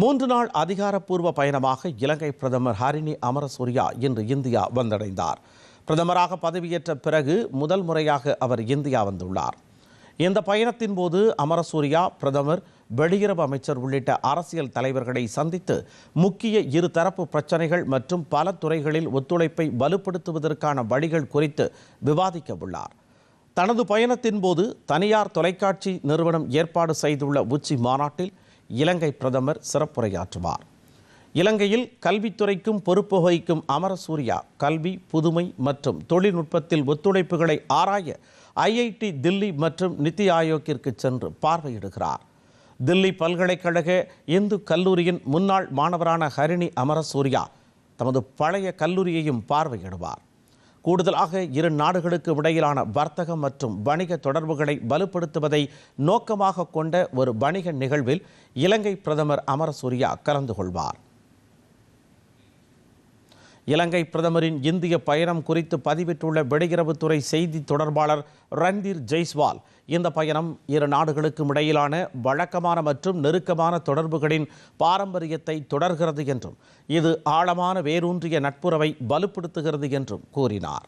மூன்று நாள் அதிகாரப்பூர்வ பயணமாக இலங்கை பிரதமர் ஹரிணி அமரசூரியா இன்று இந்தியா வந்தடைந்தார். பிரதமராக பதவியேற்ற பிறகு முதல் முறையாக அவர் இந்தியா வந்துள்ளார். இந்த பயணத்தின் போது அமரசூரியா பிரதமர் வெளியுறவு அமைச்சர் உள்ளிட்ட அரசியல் தலைவர்களை சந்தித்து முக்கிய இருதரப்பு பிரச்சனைகள் மற்றும் பல துறைகளில் ஒத்துழைப்பை வலுப்படுத்துவதற்கான வழிகள் குறித்து விவாதிக்க உள்ளார். தனது பயணத்தின் போது தனியார் தொலைக்காட்சி நிறுவனம் ஏற்பாடு செய்துள்ள உச்சி மாநாட்டில் இலங்கை பிரதமர் சிறப்புரையாற்றுவார். இலங்கையில் கல்வித்துறைக்கும் பொறுப்பு வகிக்கும் அமரசூரியா கல்வி புதுமை மற்றும் தொழில்நுட்பத்தில் ஒத்துழைப்புகளை ஆராய ஐஐடி தில்லி மற்றும் நித்தி ஆயோக்கிற்கு சென்று பார்வையிடுகிறார். தில்லி பல்கலைக்கழக இந்து கல்லூரியின் முன்னாள் மாணவரான ஹரிணி அமரசூரியா தமது பழைய கல்லூரியையும் பார்வையிடுவார். கூடுதலாக இரு நாடுகளுக்கு இடையிலான வர்த்தகம் மற்றும் வணிக தொடர்புகளை வலுப்படுத்துவதை நோக்கமாக கொண்ட ஒரு வணிக நிகழ்வில் இலங்கை பிரதமர் அமரசூரியா கலந்து கொள்வார். இலங்கை பிரதமரின் இந்திய பயணம் குறித்து பதிவிட்டுள்ள வெளியுறவுத்துறை செய்தி தொடர்பாளர் ரன்தீர் ஜெய்ஸ்வால் இந்த பயணம் இரு நாடுகளுக்கும் இடையிலான வழக்கமான மற்றும் நெருக்கமான தொடர்புகளின் பாரம்பரியத்தை தொடர்கிறது என்றும் இது ஆழமான வேரூன்றிய நட்புறவை வலுப்படுத்துகிறது என்றும் கூறினார்.